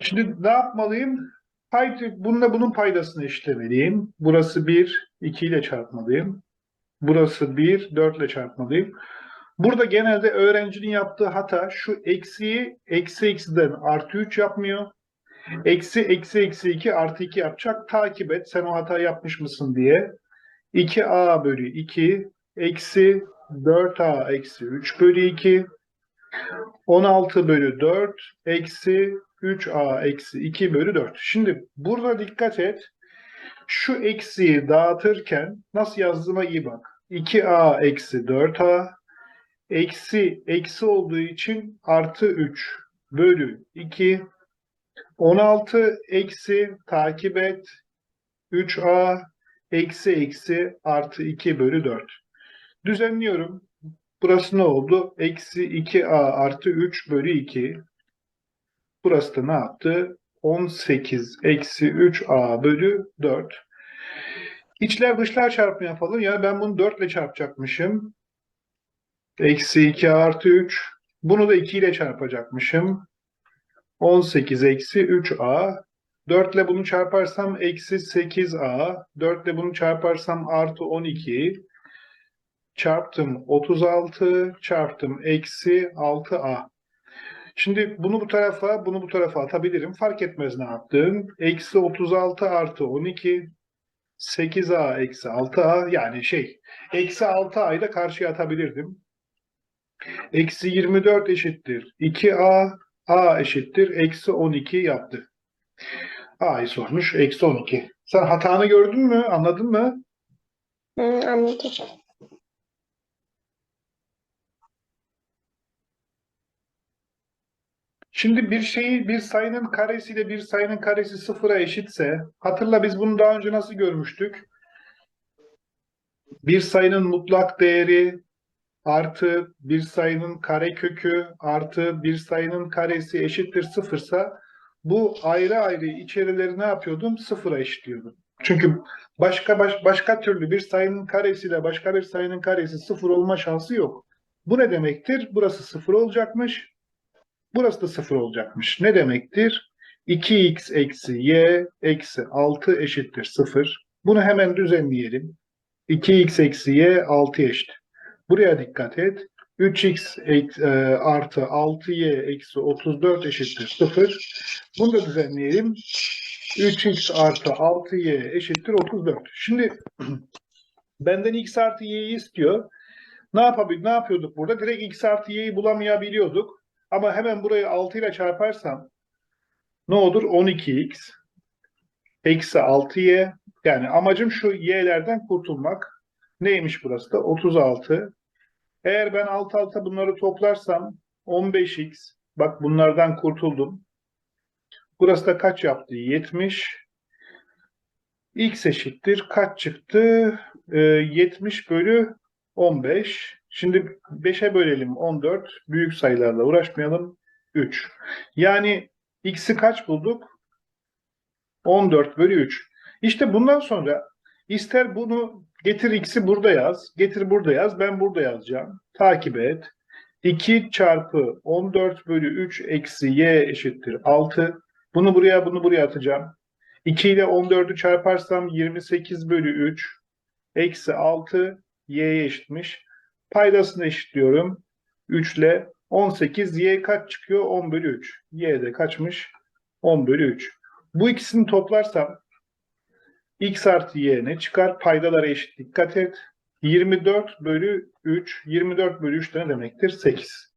Şimdi ne yapmalıyım? Pay, bununla bunun paydasını eşitlemeliyim. Burası 1, 2 ile çarpmalıyım. Burası 1, 4 ile çarpmalıyım. Burada genelde öğrencinin yaptığı hata şu eksiği eksi eksiden artı 3 yapmıyor. Eksi eksi eksi 2 artı 2 yapacak. Takip et sen o hata yapmış mısın diye. 2a bölü 2 eksi 4a eksi 3 bölü 2 16 bölü 4 eksi 3a eksi 2 bölü 4. Şimdi burada dikkat et. Şu eksiği dağıtırken nasıl yazdığıma iyi bak. 2a eksi 4a eksi eksi olduğu için artı 3 bölü 2 16 eksi takip et 3a eksi eksi artı 2 bölü 4. Düzenliyorum. Burası ne oldu? Eksi 2a artı 3 bölü 2. Burası da ne yaptı? 18 eksi 3a bölü 4. İçler dışlar çarpımı yapalım. Yani ben bunu 4 ile çarpacakmışım. Eksi 2 artı 3. Bunu da 2 ile çarpacakmışım. 18 eksi 3a. 4 ile bunu çarparsam eksi 8a. 4 ile bunu çarparsam artı 12. Çarptım 36. Çarptım eksi 6a. Şimdi bunu bu tarafa, bunu bu tarafa atabilirim. Fark etmez ne yaptığım. Eksi 36 artı 12. 8a eksi 6a yani şey eksi 6a'yı da karşıya atabilirdim. Eksi 24 eşittir 2a a eşittir eksi 12 yaptı. a'yı sormuş eksi 12. Sen hatanı gördün mü? Anladın mı? Hı, anladım. Şimdi bir şeyi bir sayının karesiyle bir sayının karesi sıfıra eşitse hatırla biz bunu daha önce nasıl görmüştük? Bir sayının mutlak değeri artı bir sayının karekökü artı bir sayının karesi eşittir sıfırsa bu ayrı ayrı içerileri ne yapıyordum? Sıfıra eşitliyordum. Çünkü başka baş, başka türlü bir sayının karesiyle başka bir sayının karesi sıfır olma şansı yok. Bu ne demektir? Burası sıfır olacakmış. Burası da sıfır olacakmış. Ne demektir? 2x eksi y eksi 6 eşittir 0. Bunu hemen düzenleyelim. 2x eksi y 6 eşit. Buraya dikkat et. 3x ek- e, artı 6y eksi 34 eşittir 0. Bunu da düzenleyelim. 3x artı 6y eşittir 34. Şimdi benden x artı y'yi istiyor. Ne yapabil ne yapıyorduk burada? Direkt x artı y'yi bulamayabiliyorduk. Ama hemen burayı 6 ile çarparsam ne olur? 12x eksi 6y. Yani amacım şu y'lerden kurtulmak. Neymiş burası da? 36. Eğer ben alt alta bunları toplarsam 15x. Bak bunlardan kurtuldum. Burası da kaç yaptı? 70. x eşittir. Kaç çıktı? Ee, 70 bölü 15. Şimdi 5'e bölelim 14. Büyük sayılarla uğraşmayalım. 3. Yani x'i kaç bulduk? 14 bölü 3. İşte bundan sonra ister bunu getir x'i burada yaz, getir burada yaz, ben burada yazacağım. Takip et. 2 çarpı 14 bölü 3 eksi y eşittir 6. Bunu buraya, bunu buraya atacağım. 2 ile 14'ü çarparsam 28 bölü 3 eksi 6 y'ye eşitmiş. Paydasını eşitliyorum. 3 ile 18 y kaç çıkıyor? 10 bölü 3. y de kaçmış? 10 bölü 3. Bu ikisini toplarsam x artı y ne çıkar? Paydalara eşit dikkat et. 24 bölü 3. 24 bölü 3 de ne demektir? 8.